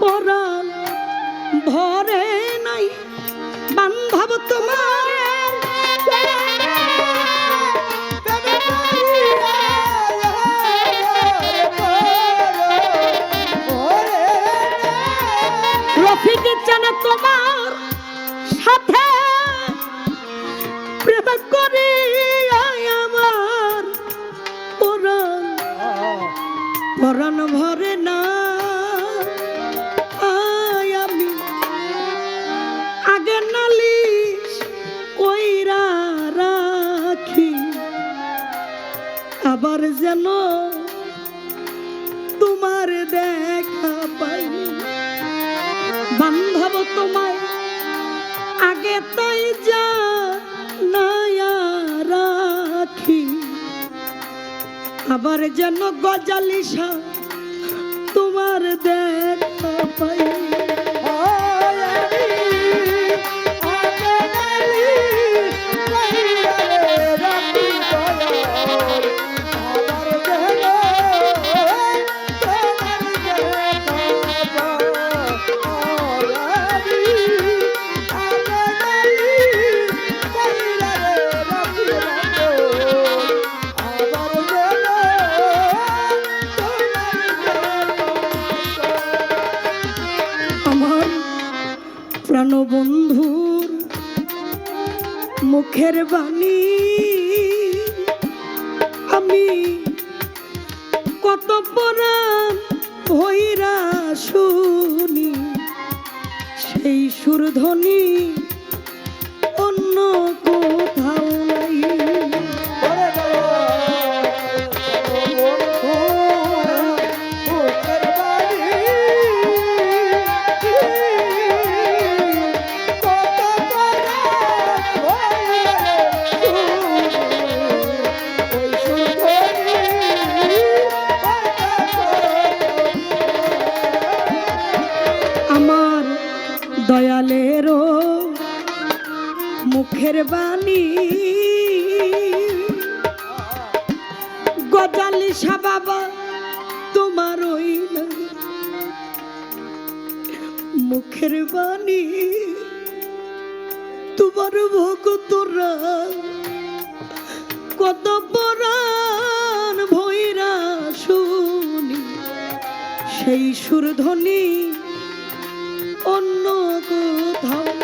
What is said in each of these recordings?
পরাণ ভরে নাই বান্ধব তোমার। রফিকের জানা তোমার বান্ধব তোমায়। আগে তাই যা রাখি। আবার যেন গজালিসা তোমার দেখা পাই। প্রাণবন্ধুর মুখের বাণী। আমি কত পরাণ ভৈরা শুনি সেই সুরধ্বনি অন্য কোথাও। মুখের বাণী। গজালি বাবা তোমার ওই মুখের বাণী। তোমার ভগতরা কত পরাণ ভৈরা শুনি। সেই সুরধ্বনি অন্য কোথাও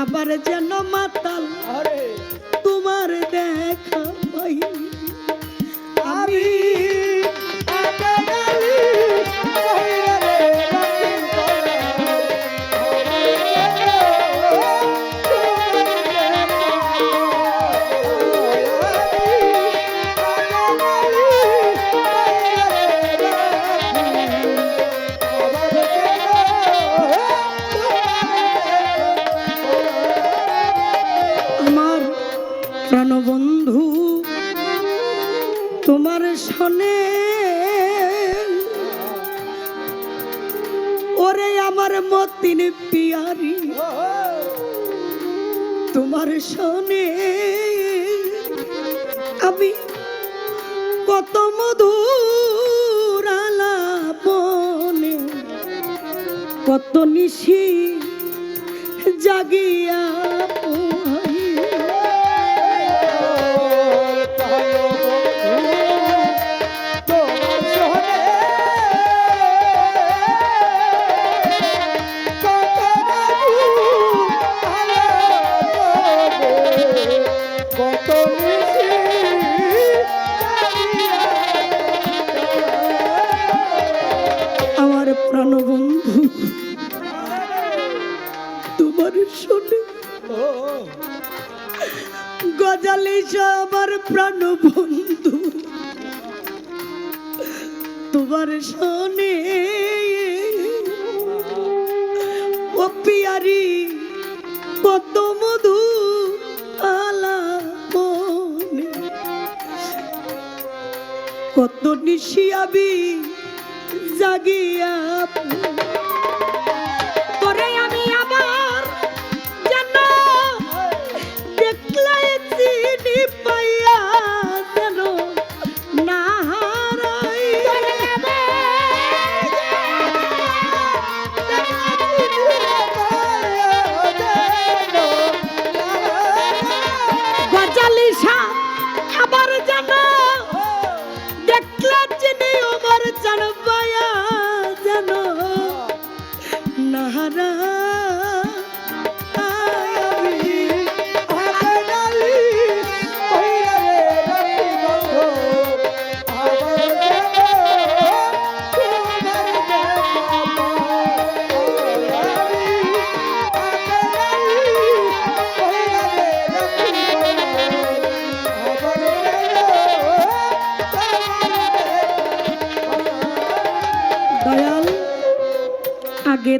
আবার যেন মাতাল। তোমার দেখা পাই আমি তোমার শোনে। আমি কত মধুর আলাপনে কত নিশি জাগিয়া তোমার আমার প্রাণ বন্ধু। তোমার শোনে ও পিয়ারি কত মধু আলা কত নিশিয়াবি জাগিয়া আবার যেন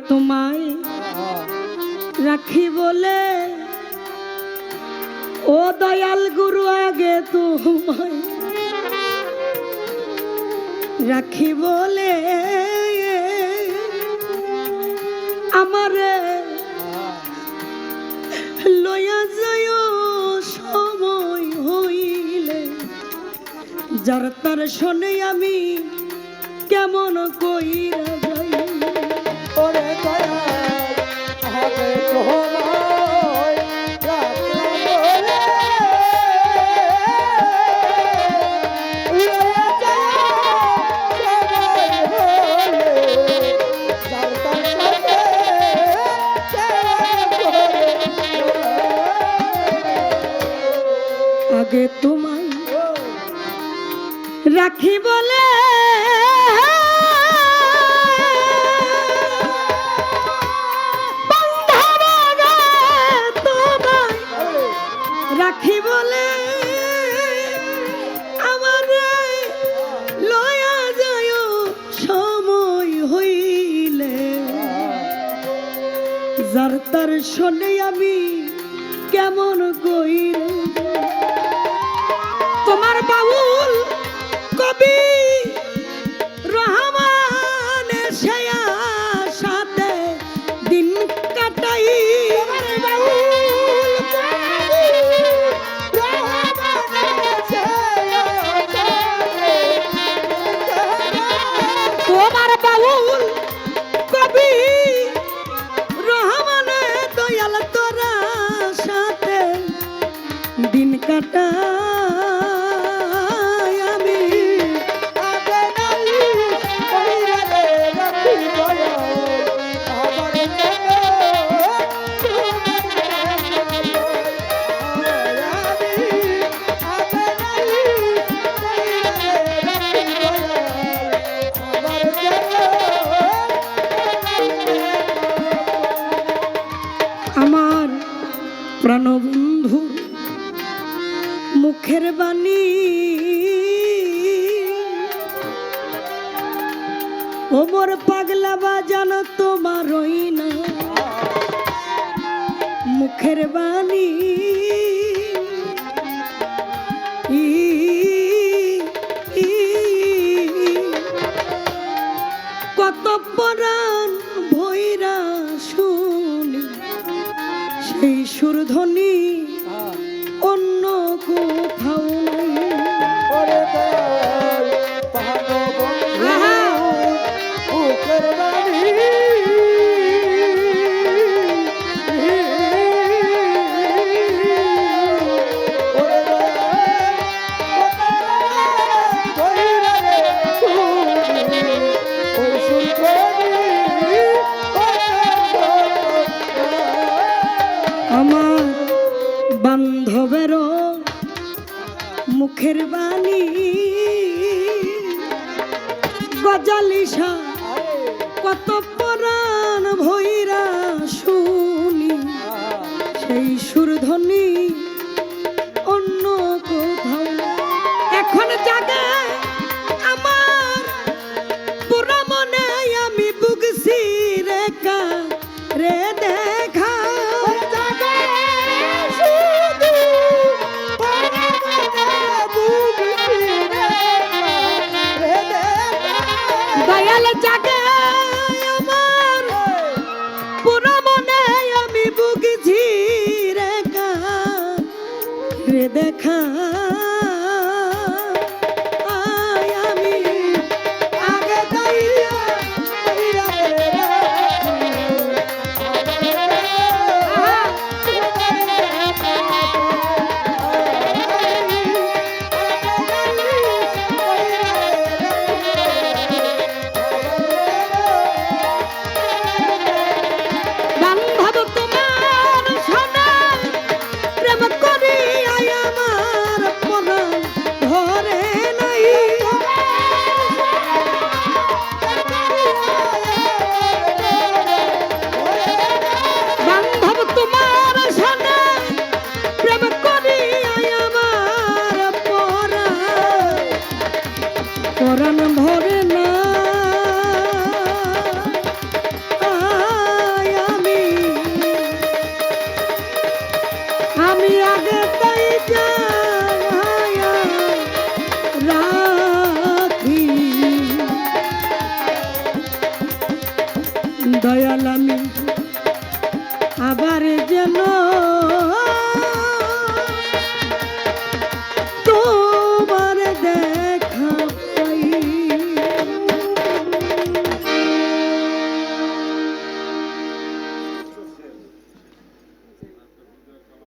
তোমায় রাখি বলে ও দয়াল গুরু, আগে তোমায় রাখি বলে আমারে লয়া যায় সময় হইলে। যার তার শোনে আমি কেমন কইরা কবি রহমান সেয়া সাথে দিন কাটাই। তোমার বাউল দয়ালা